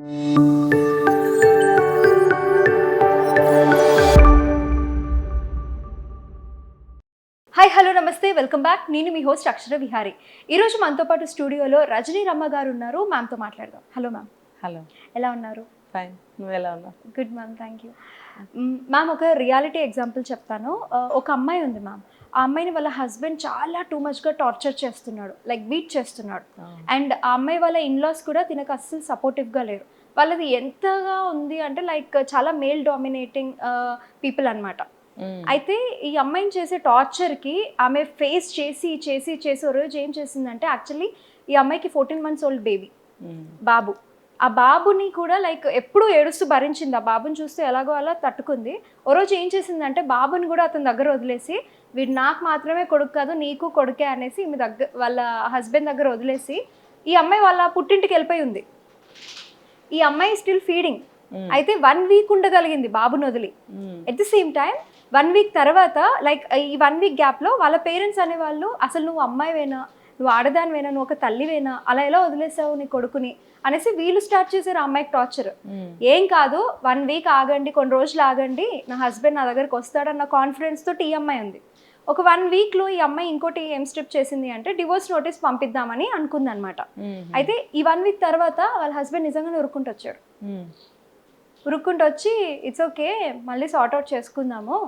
Hi hello నమస్తే. Welcome back నేను మీ హోస్ట్ అక్షర విహారీ. ఈరోజు మనతో పాటు స్టూడియోలో రజనీ రమ్మ గారు ఉన్నారు. మ్యామ్తో మాట్లాడదాం. Hello ma'am hello. ఎలా ఉన్నారు? ఫైన్ నువ్వు ఎలా ఉన్నావు? Good ma'am thank you ma'am ఒక రియాలిటీ ఎగ్జాంపుల్ చెప్తాను. ఒక అమ్మాయి ఉంది మ్యామ్ ఆ అమ్మాయిని వాళ్ళ హస్బెండ్ చాలా టూ మచ్గా టార్చర్ చేస్తున్నాడు. లైక్ బీట్ చేస్తున్నాడు. అండ్ ఆ అమ్మాయి వాళ్ళ ఇన్లాస్ కూడా తినకు అస్సలు సపోర్టివ్గా లేరు. వాళ్ళది ఎంతగా ఉంది అంటే లైక్ చాలా మేల్ డామినేటింగ్ పీపుల్ అన్నమాట. మ్మ్. అయితే ఈ అమ్మాయిని చేసే టార్చర్కి ఆమె ఫేస్ చేసి చేసి చేసి ఒక రోజు ఏం చేసిందంటే యాక్చువల్లీ ఈ అమ్మాయికి ఫోర్టీన్ మంత్స్ ఓల్డ్ బేబీ. బాబు. ఆ బాబుని కూడా లైక్ ఎప్పుడు ఏడుస్తూ భరించింది. ఆ బాబుని చూస్తే ఎలాగో అలా తట్టుకుంది. ఓ రోజు ఏం చేసిందంటే బాబుని కూడా అతని దగ్గర వదిలేసి వీడు నాకు మాత్రమే కొడుకు కాదు నీకు కొడుకే అనేసి ఈమె దగ్గర వాళ్ళ హస్బెండ్ దగ్గర వదిలేసి ఈ అమ్మాయి వాళ్ళ పుట్టింటికి వెళ్ళిపోయి ఉంది. ఈ అమ్మాయి స్టిల్ ఫీడింగ్. అయితే వన్ వీక్ ఉండగలిగింది బాబుని వదిలి. At the same time one week తర్వాత లైక్ ఈ వన్ వీక్ గ్యాప్లో వాళ్ళ పేరెంట్స్ అనేవాళ్ళు అసలు నువ్వు అమ్మాయివేనా? నువ్వు ఆడదానివేనా నువ్వు ఒక తల్లివేనా అలా ఎలా వదిలేసావు నీ కొడుకుని అనేసి వీళ్ళు స్టార్ట్ చేశారు ఆ అమ్మాయికి టార్చర్. ఏం కాదు వన్ వీక్ ఆగండి కొన్ని రోజులు ఆగండి నా హస్బెండ్ నా దగ్గరికి వస్తాడన్న కాన్ఫిడెన్స్ తోటి ఈ అమ్మాయి ఉంది ఒక వన్ వీక్లో ఈ అమ్మాయి ఇంకోటి ఏం స్టెప్ చేసింది అంటే డివోర్స్ నోటీస్ పంపిద్దామని అనుకుంది అనమాట. అయితే ఈ వన్ వీక్ తర్వాత వాళ్ళ హస్బెండ్ నిజంగానే ఉరుక్కుంటూ వచ్చాడు. ఉరుక్కుంటూ వచ్చి ఇట్స్ ఓకే మళ్ళీ సార్ట్ అవుట్ చేసుకుందాము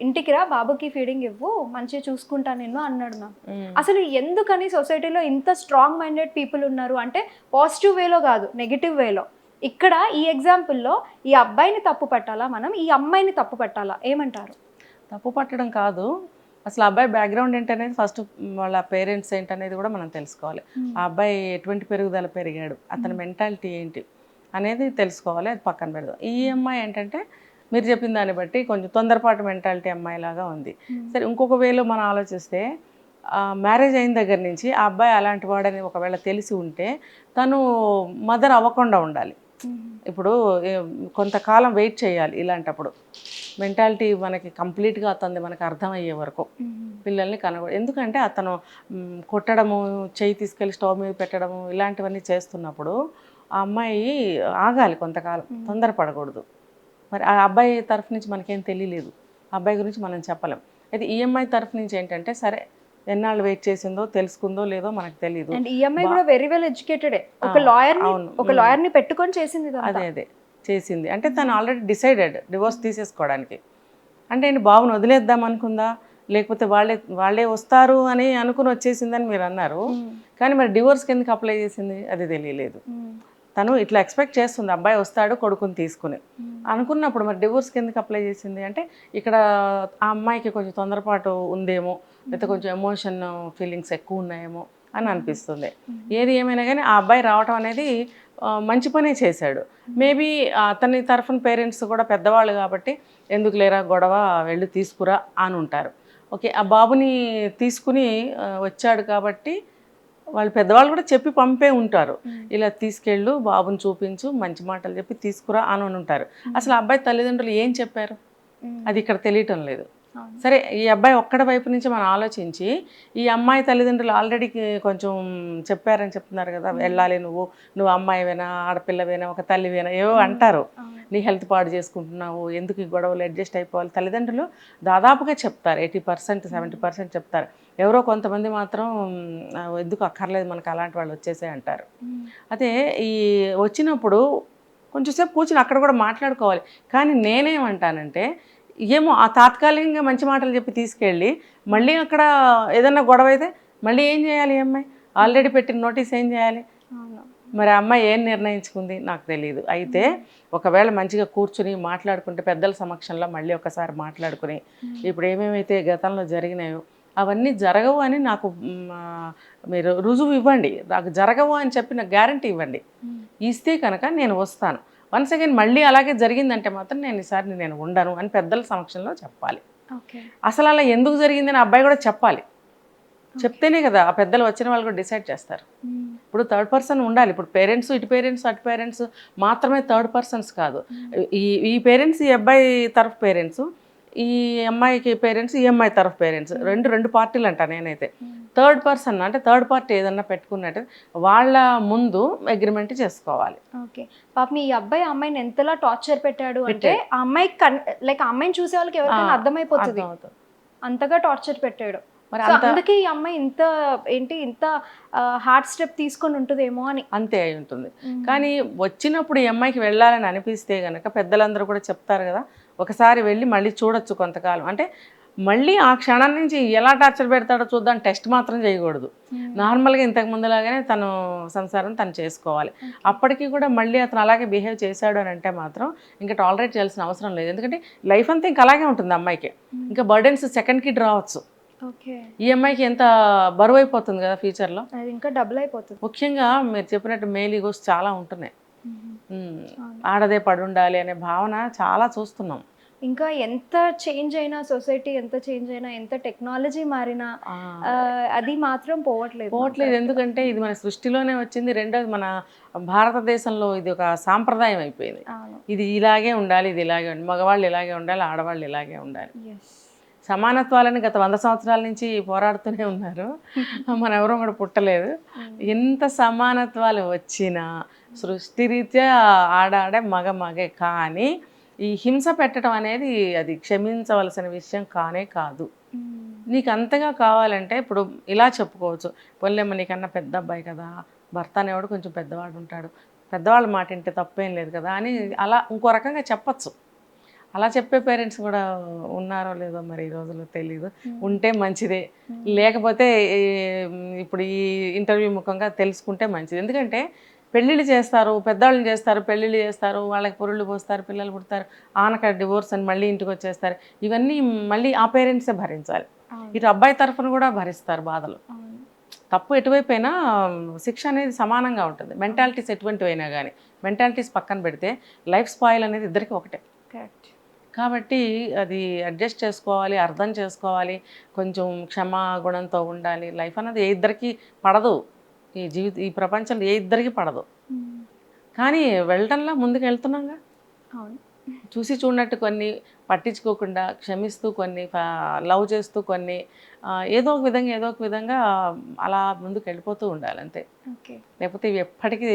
ఇంటికి రా బాబుకి ఫీడింగ్ ఇవ్వు మంచిగా చూసుకుంటా నేను అన్నాడు మ్యామ్. అసలు ఎందుకని సొసైటీలో ఇంత స్ట్రాంగ్ మైండెడ్ పీపుల్ ఉన్నారు అంటే పాజిటివ్ వేలో కాదు నెగిటివ్ వేలో ఇక్కడ ఈ ఎగ్జాంపుల్లో ఈ అబ్బాయిని తప్పు పట్టాలా మనం? ఈ అమ్మాయిని తప్పు పట్టాలా? ఏమంటారు? తప్పు పట్టడం కాదు. అసలు అబ్బాయి బ్యాక్గ్రౌండ్ ఏంటనేది ఫస్ట్ వాళ్ళ పేరెంట్స్ ఏంటనేది కూడా మనం తెలుసుకోవాలి. ఆ అబ్బాయి ఎటువంటి పెరుగుదల పెరిగాడు? అతని మెంటాలిటీ ఏంటి? అనేది తెలుసుకోవాలి అది పక్కన పెడదాం. ఈ అమ్మాయి ఏంటంటే మీరు చెప్పిన దాన్ని బట్టి కొంచెం తొందరపాటు మెంటాలిటీ అమ్మాయి లాగా ఉంది సరే ఇంకొక వేలో మనం ఆలోచిస్తే మ్యారేజ్ అయిన దగ్గర నుంచి ఆ అబ్బాయి అలాంటి వాడని ఒకవేళ తెలిసి ఉంటే తను మదర్ అవ్వకుండా ఉండాలి. ఇప్పుడు ఏ- కొంతకాలం వెయిట్ చేయాలి ఇలాంటప్పుడు. మెంటాలిటీ మనకి కంప్లీట్గా అతనిది మనకు అర్థమయ్యే వరకు. పిల్లల్ని కనబడి ఎందుకంటే అతను కొట్టడము చేయి తీసుకెళ్ళి స్టవ్ మీద పెట్టడము ఇలాంటివన్నీ చేస్తున్నప్పుడు ఆ అమ్మాయి ఆగాలి కొంతకాలం. తొందరపడకూడదు. మరి ఆ అబ్బాయి తరఫు నుంచి మనకేం తెలియలేదు. అబ్బాయి గురించి మనం చెప్పలేం. అయితే ఈ అమ్మాయి తరఫు నుంచి ఏంటంటే సరే ఎన్నాళ్ళు వెయిట్ చేసిందో తెలుసుకుందో లేదో మనకు తెలియదు అండ్ ఈ అమ్మాయి కూడా వెరీ వెల్ ఎడ్యుకేటెడే ఒక లాయర్. ఒక. లాయర్ని పెట్టుకొని చేసింది. అదే అదే. చేసింది. అంటే తను ఆల్రెడీ డిసైడెడ్ డివోర్స్ తీసేసుకోవడానికి. అంటే ఏంటి బాబుని వదిలేద్దాం అనుకుందా? లేకపోతే వాళ్ళే వాళ్ళే వస్తారు అని అనుకుని వచ్చేసిందని మీరు అన్నారు. కానీ మరి డివోర్స్కి ఎందుకు అప్లై చేసింది? అది తెలియలేదు. తను ఇట్లా ఎక్స్పెక్ట్ చేస్తుంది అబ్బాయి వస్తాడు కొడుకుని తీసుకుని. అనుకున్నప్పుడు మరి డివోర్స్కి ఎందుకు అప్లై చేసింది? అంటే ఇక్కడ ఆ అమ్మాయికి కొంచెం తొందరపాటు ఉందేమో లేకపోతే కొంచెం ఎమోషన్ ఫీలింగ్స్ ఎక్కువ ఉన్నాయేమో అని అనిపిస్తుంది. ఏది ఏమైనా కానీ ఆ అబ్బాయి రావటం అనేది మంచి పనే చేశాడు. మేబీ అతని తరఫున పేరెంట్స్ కూడా పెద్దవాళ్ళు కాబట్టి ఎందుకు లేరా గొడవ వెళ్ళి తీసుకురా అని ఉంటారు. ఓకే ఆ బాబుని తీసుకుని వచ్చాడు కాబట్టి వాళ్ళు పెద్దవాళ్ళు కూడా చెప్పి పంపే ఉంటారు. ఇలా తీసుకెళ్ళు బాబుని చూపించు మంచి మాటలు చెప్పి తీసుకురా అని ఉంటారు అసలు అబ్బాయి తల్లిదండ్రులు ఏం చెప్పారు. అది ఇక్కడ తెలియటం లేదు. సరే ఈ అబ్బాయి ఒక్కడ వైపు నుంచి మనం ఆలోచించి ఈ అమ్మాయి తల్లిదండ్రులు ఆల్రెడీ కొంచెం చెప్పారని చెప్తున్నారు కదా వెళ్ళాలి నువ్వు నువ్వు అమ్మాయివేనా ఆడపిల్లవేనా ఒక తల్లివేనా ఏవో అంటారు. నీ హెల్త్ పాడు చేసుకుంటున్నావు ఎందుకు ఈ గొడవలు అడ్జస్ట్ అయిపోవాలి? తల్లిదండ్రులు దాదాపుగా చెప్తారు ఎయిటీ పర్సెంట్ సెవెంటీ పర్సెంట్ చెప్తారు. ఎవరో కొంతమంది మాత్రం "ఆ, ఎందుకు అక్కర్లేదు మనకు అలాంటి వాళ్ళు వచ్చేసే అంటారు. అదే ఈ వచ్చినప్పుడు కొంచెంసేపు కూర్చుని అక్కడ కూడా మాట్లాడుకోవాలి. కానీ నేనేమంటానంటే ఏమో ఆ తాత్కాలికంగా మంచి మాటలు చెప్పి తీసుకెళ్ళి మళ్ళీ అక్కడ ఏదన్నా గొడవ అయితే మళ్ళీ ఏం చేయాలి అమ్మాయి? ఆల్రెడీ పెట్టిన నోటీస్ ఏం చేయాలి. మరి అమ్మాయి ఏం నిర్ణయించుకుంది? నాకు తెలియదు అయితే ఒకవేళ మంచిగా కూర్చుని మాట్లాడుకుంటే పెద్దల సమక్షంలో మళ్ళీ ఒకసారి మాట్లాడుకుని ఇప్పుడు ఏమేమైతే గతంలో జరిగినాయో అవన్నీ జరగవు అని నాకు మీరు రుజువు ఇవ్వండి. నాకు జరగవు అని చెప్పిన గ్యారంటీ ఇవ్వండి. ఇస్తే కనుక నేను వస్తాను. వన్స్ అగైన్ మళ్ళీ అలాగే జరిగిందంటే మాత్రం నేను ఈసారి నేను ఉండను అని పెద్దల సమక్షంలో చెప్పాలి. అసలు అలా ఎందుకు జరిగిందని అబ్బాయి కూడా చెప్పాలి. చెప్తేనే కదా ఆ పెద్దలు వచ్చిన వాళ్ళు కూడా డిసైడ్ చేస్తారు. ఇప్పుడు థర్డ్ పర్సన్ ఉండాలి. ఇప్పుడు పేరెంట్స్ ఇటు పేరెంట్స్ అటు పేరెంట్స్ మాత్రమే థర్డ్ పర్సన్స్ కాదు. ఈ ఈ పేరెంట్స్ ఈ అబ్బాయి తరఫు పేరెంట్స్ ఈ అమ్మాయికి పేరెంట్స్ ఈ అమ్మాయి తరఫు పేరెంట్స్. రెండు రెండు పార్టీలు అంట నేనైతే. థర్డ్ పర్సన్ అంటే థర్డ్ పార్టీ ఏదన్నా పెట్టుకున్నట్టు వాళ్ళ ముందు అగ్రిమెంట్ చేసుకోవాలి. ఓకే. పాపం ఈ అబ్బాయి అమ్మాయిని ఎంతలా టార్చర్ పెట్టాడు అంటే ఆ అమ్మాయి లైక్ అమ్మాయిని చూసే వాళ్ళకి ఎవరికైనా అర్థమైపోతుంది. అంతగా టార్చర్ పెట్టాడు. మరి అందుకే ఈ అమ్మాయి ఇంత ఏంటి ఇంత హార్డ్ స్టెప్ తీసుకొని ఉంటుందేమో అని. అంతే అయి ఉంటుంది. కానీ వచ్చినప్పుడు ఈ అమ్మాయికి వెళ్ళాలని అనిపిస్తే గనక పెద్దలందరూ కూడా చెప్తారు కదా ఒకసారి వెళ్ళి మళ్ళీ చూడొచ్చు కొంతకాలం. అంటే మళ్ళీ ఆ క్షణం నుంచి ఎలా టార్చర్ పెడతాడో చూద్దాం టెస్ట్ మాత్రం చేయకూడదు. నార్మల్గా ఇంతకు ముందులాగానే తను సంసారం తను చేసుకోవాలి. అప్పటికి కూడా మళ్ళీ అతను అలాగే బిహేవ్ చేశాడు అని అంటే మాత్రం ఇంకా టాలరేట్ చేయాల్సిన అవసరం లేదు. ఎందుకంటే లైఫ్ అంతా ఇంకా అలాగే ఉంటుంది అమ్మాయికి. ఇంకా బర్డెన్స్ సెకండ్ కిడ్ రావచ్చు. ఓకే. ఈ అమ్మాయికి ఎంత బరువు అయిపోతుంది కదా ఫ్యూచర్లో? ఇంకా డబుల్ అయిపోతుంది. ముఖ్యంగా మీరు చెప్పినట్టు మేల్ ఈగోస్ చాలా ఉంటున్నాయి. ఆడదే పడి ఉండాలి అనే భావన చాలా చూస్తున్నాం. ఇంకా ఎంత చేంజ్ అయినా సొసైటీ ఎంత చేంజ్ అయినా ఎంత టెక్నాలజీ మారినా అది మాత్రం పోవట్లేదు పోవట్లేదు. ఎందుకంటే ఇది మన సృష్టిలోనే వచ్చింది. రెండోది మన భారతదేశంలో ఇది ఒక సాంప్రదాయం అయిపోయింది. ఇది ఇలాగే ఉండాలి ఇది ఇలాగే ఉండాలి. మగవాళ్ళు ఇలాగే ఉండాలి ఆడవాళ్ళు ఇలాగే ఉండాలి. సమానత్వాలని గత వంద సంవత్సరాల నుంచి పోరాడుతూనే ఉన్నారు. మన ఎవరూ కూడా పుట్టలేదు. ఎంత సమానత్వాలు వచ్చినా సృష్టిరీత్యా ఆడాడే మగ మగే కానీ ఈ హింస పెట్టడం అనేది అది క్షమించవలసిన విషయం కానే కాదు. నీకు అంతగా కావాలంటే ఇప్పుడు ఇలా చెప్పుకోవచ్చు. పొల్లెమ్మ నీకన్నా పెద్ద అబ్బాయి కదా భర్త అనేవాడు కొంచెం పెద్దవాడు ఉంటాడు. పెద్దవాళ్ళ మాట వింటే తప్పేం లేదు కదా అని అలా ఇంకో రకంగా చెప్పచ్చు. అలా చెప్పే పేరెంట్స్ కూడా ఉన్నారో లేదో మరి ఈ రోజుల్లో తెలియదు ఉంటే మంచిదే. లేకపోతే ఇప్పుడు ఈ ఇంటర్వ్యూ ముఖంగా తెలుసుకుంటే మంచిది. ఎందుకంటే పెళ్ళిళ్ళు చేస్తారు పెద్దవాళ్ళని చేస్తారు పెళ్ళిళ్ళు చేస్తారు వాళ్ళకి పొరుళ్ళు పోస్తారు పిల్లలు పుడతారు ఆనక డివోర్స్ అని మళ్ళీ ఇంటికి వచ్చేస్తారు. ఇవన్నీ మళ్ళీ ఆ పేరెంట్సే భరించాలి. ఇటు అబ్బాయి తరఫున కూడా భరిస్తారు బాధలు. తప్పు ఎటువైపోయినా శిక్ష అనేది సమానంగా ఉంటుంది. మెంటాలిటీస్ ఎటువంటివి అయినా కానీ మెంటాలిటీస్ పక్కన పెడితే లైఫ్ స్పాయిల్ అనేది ఇద్దరికి ఒకటే. కరెక్ట్ కాబట్టి అది అడ్జస్ట్ చేసుకోవాలి అర్థం చేసుకోవాలి కొంచెం క్షమా గుణంతో ఉండాలి. లైఫ్ అనేది ఏ ఇద్దరికి పడదు. ఈ జీవిత ఈ ప్రపంచంలో ఏ ఇద్దరికి పడదు. కానీ వెళ్ళడంలో ముందుకు వెళ్తున్నాగా అవును. చూసి చూడనట్టు కొన్ని పట్టించుకోకుండా క్షమిస్తూ కొన్ని లవ్ చేస్తూ కొన్ని ఏదో ఒక విధంగా ఏదో ఒక విధంగా అలా ముందుకు వెళ్ళిపోతూ ఉండాలి అంతే లేకపోతే ఇవి ఎప్పటికీ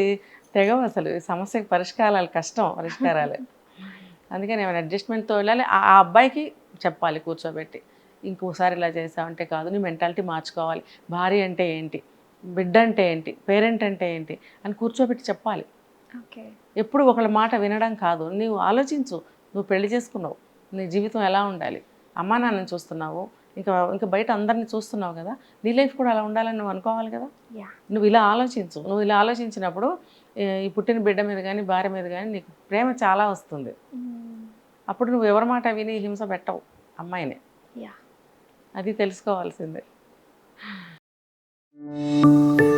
తెగవు అసలు. ఈ సమస్యకి పరిష్కారాలు కష్టం పరిష్కారాలు. అందుకని ఏమైనా అడ్జస్ట్మెంట్తో వెళ్ళాలి. ఆ ఆ అబ్బాయికి చెప్పాలి కూర్చోబెట్టి. ఇంకోసారి ఇలా చేసావంటే కాదు నీ మెంటాలిటీ మార్చుకోవాలి. భార్య అంటే ఏంటి? బిడ్డ అంటే ఏంటి? పేరెంట్ అంటే ఏంటి? అని కూర్చోబెట్టి చెప్పాలి. ఎప్పుడు ఒకళ్ళ మాట వినడం కాదు. నీవు ఆలోచించు. నువ్వు పెళ్ళి చేసుకున్నావు. నీ జీవితం ఎలా ఉండాలి? అమ్మా నాన్నని చూస్తున్నావు. ఇంకా ఇంకా బయట అందరిని చూస్తున్నావు కదా? నీ లైఫ్ కూడా అలా ఉండాలని నువ్వు అనుకోవాలి కదా? నువ్వు ఇలా ఆలోచించు. నువ్వు ఇలా ఆలోచించినప్పుడు ఈ పుట్టిన బిడ్డ మీద కానీ భార్య మీద కానీ నీకు ప్రేమ చాలా వస్తుంది. అప్పుడు నువ్వు ఎవరి మాట విని హింస పెట్టవు. అమ్మాయిని. యా. అది తెలుసుకోవాల్సిందే. Música